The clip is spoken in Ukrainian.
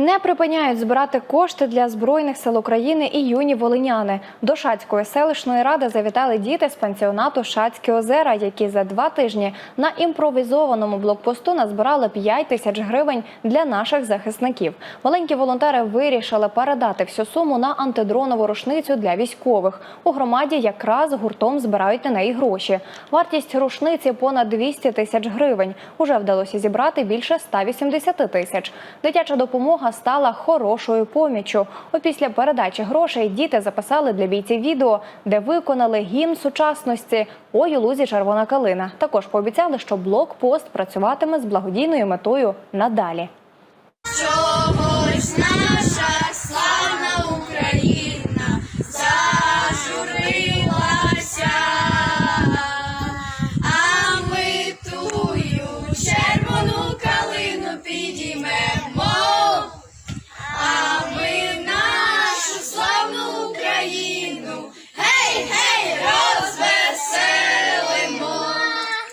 Не припиняють збирати кошти для збройних сил України і юні волиняни. До Шацької селищної ради завітали діти з пансіонату Шацькі озера, які за два тижні на імпровізованому блокпосту назбирали 5 тисяч гривень для наших захисників. Маленькі волонтери вирішили передати всю суму на антидронову рушницю для військових. У громаді якраз гуртом збирають на неї гроші. Вартість рушниці понад 200 тисяч гривень. Уже вдалося зібрати більше 180 тисяч. Дитяча допомога стала хорошою поміччю. Опісля передачі грошей діти записали для бійців відео, де виконали гімн сучасності «Ой у лузі червона калина. Також пообіцяли, що блокпост працюватиме з благодійною метою надалі.